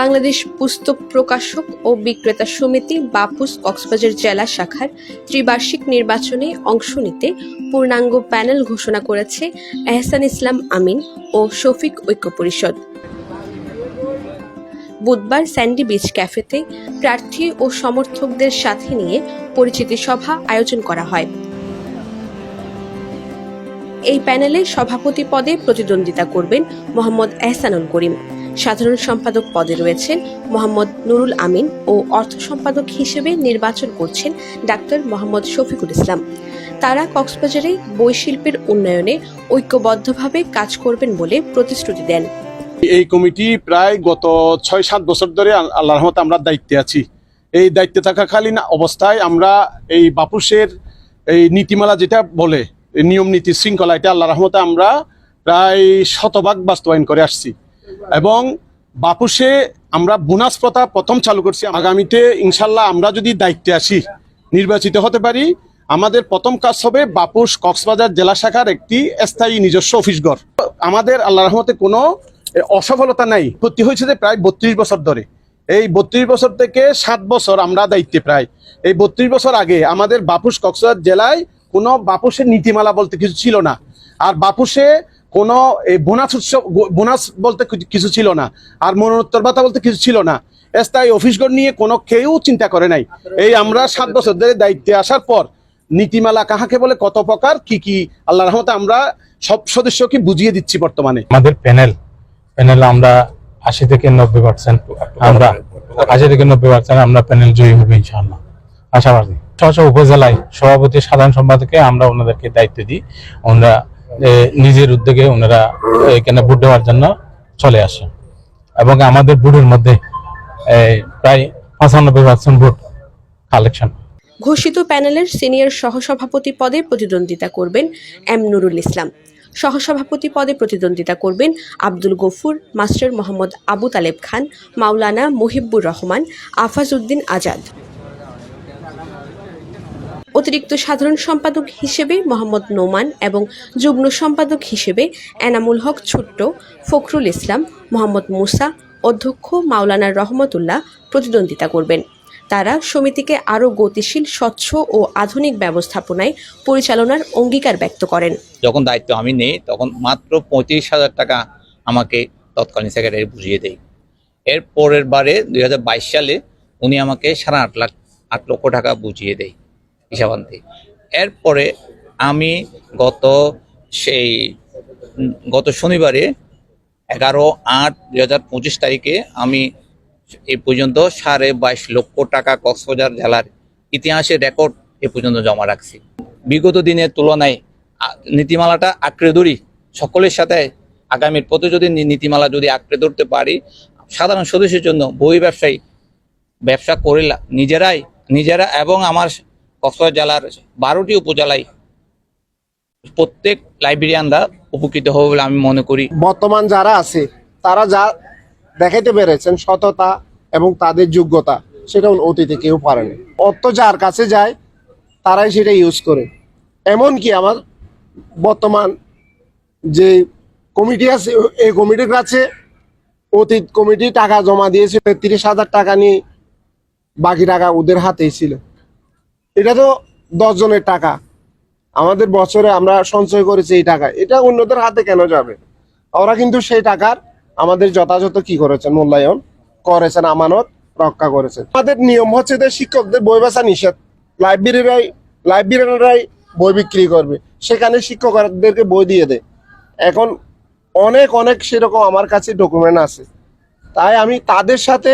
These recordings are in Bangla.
বাংলাদেশ পুস্তক প্রকাশক ও বিক্রেতা সমিতি বাপুস কক্সবাজার জেলা শাখার ত্রিবার্ষিক নির্বাচনে অংশ নিতে পূর্ণাঙ্গ প্যানেল ঘোষণা করেছে এহসান ইসলাম আমিন ও শফিক ঐক্য পরিষদ। বুধবার স্যান্ডি বিচ ক্যাফেতে প্রার্থী ও সমর্থকদের সাথে নিয়ে পরিচিতি সভা আয়োজন করা হয়। এই প্যানেলে সভাপতি পদে প্রতিদ্বন্দ্বিতা করবেন মোহাম্মদ এহসানুল করিম। সাধারণ সম্পাদক পদে রয়েছেন মোহাম্মদ নুরুল আমিন ও অর্থ সম্পাদক হিসেবে নির্বাচন করছেন ডাক্তার মোহাম্মদ শফিকুল ইসলাম। তারা কক্সবাজারে বইশিল্পের উন্নয়নে ঐক্যবদ্ধভাবে কাজ করবেন বলে প্রতিশ্রুতি দেন। এই কমিটি প্রায় গত ছয়, সাত বছর ধরে আল- আল্লাহ রহমতে আমরা দায়িত্বে আছি। এই দায়িত্বে থাকাকালীন অবস্থায় আমরা এই বাপুসের এই নীতিমালা যেটা বলে নিয়ম নীতি শৃঙ্খলা, এটা আল্লাহ রহমতে আমরা প্রায় শতভাগ বাস্তবায়ন করে আসছি। এবং বাপুসে আমরা বোনাস প্রথা প্রথম চালু করছি। আগামীতে ইনশাল্লাহ আমরা যদি দায়িত্বে আসি, নির্বাচিত হতে পারি, আমাদের প্রথম কাজ হবে বাপুস কক্সবাজার জেলা শাখার একটি স্থায়ী নিজস্ব অফিস ঘর। আমাদের আল্লাহ রহমতে কোনো অসফলতা নাই। ভর্তি হয়েছে যে প্রায় বত্রিশ বছর ধরে। এই বত্রিশ বছর থেকে সাত বছর আমরা দায়িত্বে প্রায়। এই বত্রিশ বছর আগে আমাদের বাপুস কক্সবাজার জেলায় কোনো বাপুসের নীতিমালা বলতে কিছু ছিল না। আর বাপুসে কোনো, এই বোনাস উৎসব বোনাস বলতে কিছু- ছিল না। আর মরণোত্তর ভাতা বলতে কিছু ছিল না। স্থায়ী অফিসগর নিয়ে কোনো কেউ চিন্তা করে নাই। এই আমরা সাত বছর ধরে দায়িত্বে আসার পর নীতিমালা কাহাকে বলে, কত প্রকার, কি কি আল্লাহ রহমতে আমরা সব সদস্যকে বুঝিয়ে দিচ্ছি বর্তমানে। আমাদের প্যানেল প্যানেল আমরা আশি থেকে নব্বই পার্সেন্ট, আমরা আশি থেকে নব্বই পার্সেন্ট আমরা প্যানেল জয়ী হবে ইনশাআল্লাহ। আশাবাদী। স্ব উপজেলায় সভাপতি, সাধারণ সম্পাদকে আমরা ওনাদেরকে দায়িত্ব দিই। ওনারা নিজের উদ্যোগে ওনারা এখানে ভোট দেওয়ার জন্য চলে আসে। এবং আমাদের ভোটের মধ্যে প্রায় পঁচানব্বই পার্সেন্ট ভোট কালেকশন ঘোষিত প্যানেলের সিনিয়র সহসভাপতি পদে প্রতিদ্বন্দ্বিতা করবেন এম নুরুল ইসলাম। সহসভাপতি পদে প্রতিদ্বন্দ্বিতা করবেন আব্দুল গফুর, মাস্টার মোহাম্মদ আবু তালেব খান, মাওলানা মুহিব্বুর রহমান, আফাজ উদ্দিন আজাদ। অতিরিক্ত সাধারণ সম্পাদক হিসেবে মোহাম্মদ নোমান এবং যুগ্ম সম্পাদক হিসেবে এনামুল হক ছোট্ট, ফখরুল ইসলাম, মোহাম্মদ মুসা, অধ্যক্ষ মাওলানা রহমতুল্লাহ প্রতিদ্বন্দ্বিতা করবেন। তারা সমিতিকে আরও গতিশীল, স্বচ্ছ ও আধুনিক ব্যবস্থাপনায় পরিচালনার অঙ্গীকার ব্যক্ত করেন। যখন দায়িত্ব আমি নেই, তখন মাত্র পঁয়ত্রিশ হাজার টাকা আমাকে তৎকালীন সেক্রেটারি বুঝিয়ে দেয়। এর পরের বারে দুই হাজার বাইশ সালে উনি আমাকে সাড়ে আট লাখ, আট লক্ষ টাকা বুঝিয়ে দেয়। হিসাবান্তে এরপরে আমি গত সেই গত শনিবারে এগারো আট দুই হাজার পঁচিশ তারিখে আমি এ পর্যন্ত সাড়ে বাইশ লক্ষ টাকা কক্সবাজার জেলার ইতিহাসের রেকর্ড এ পর্যন্ত জমা রাখছি। বিগত দিনের তুলনায় নীতিমালাটা আঁকড়ে ধরি সকলের সাথে, আগামীর যদি নীতিমালা যদি আঁকড়ে ধরতে পারি, সাধারণ সদস্যের জন্য বই ব্যবসায়ী ব্যবসা করে নিজেরাই, নিজেরা এবং আমার কক্সবাজার জেলার বারোটি উপজেলায় প্রত্যেক লাইব্রেরিয়ানরা উপকৃত হবে বলে আমি মনে করি। বর্তমান যারা আছে, তারা যা দেখাইতে পেরেছেন সততা এবং তাদের যোগ্যতা, সেটা অতীতে কেউ পারেনি অর্থ যার কাছে যায়, তারাই সেটা ইউজ করে। এমনকি আমার বর্তমান যে কমিটি আছে, এই কমিটির কাছে অতীত কমিটি টাকা জমা দিয়েছে তিরিশ হাজার টাকা নিয়ে বাকি টাকা ওদের হাতেই ছিল। এটা তো দশ জনের টাকা। আমাদের বছরে আমরা সঞ্চয় করেছি এই টাকা। এটা অন্যদের হাতে কেন যাবে? ওরা কিন্তু সেই টাকার আমাদের যথাযথ কি করেছেন মূল্যায়ন? করেছেন আমানত, রক্ষা করেছেন। আমাদের নিয়ম হচ্ছে যে শিক্ষকদের বই বেচা নিষেধ। লাইব্রেরিরাই লাইব্রেরিয়ানরাই বই বিক্রি করবে। সেখানে শিক্ষকদেরকে বই দিয়ে দেয় এখন অনেক অনেক সেরকম আমার কাছে ডকুমেন্ট আছে। তাই আমি তাদের সাথে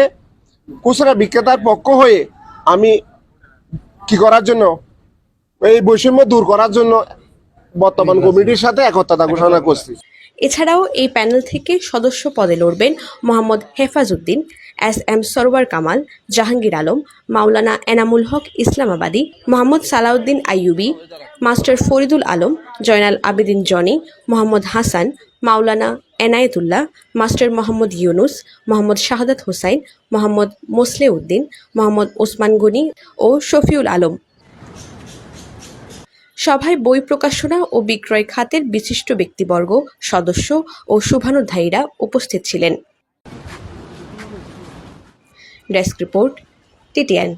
খুচরা বিক্রেতার পক্ষ হয়ে আমি কি করার জন্য? এই বৈষম্য দূর করার জন্য বর্তমান কমিটির সাথে একত্রতা ঘোষণা করছি। এছাড়াও এই প্যানেল থেকে সদস্য পদে লড়বেন Mohammad Hefazuddin, S M Sarwar Kamal, Jahangir Alam, Maulana Enamul Haque Islamabadi, Mohammad Salauddin Ayubi, master Faridul Alam, Joynal Abedin Joni, Mohammad Hasan, Maulana Enayetullah, master Mohammad Yunus, Mohammad Shahadat Hossain, Mohammad Mosle Uddin Mohammad Osman Gani ও শফিউল আলম। সভায় বই প্রকাশনা ও বিক্রয় খাতের বিশিষ্ট ব্যক্তিবর্গ, সদস্য ও শুভানুধায়ীরা উপস্থিত ছিলেন। Desk report TTN.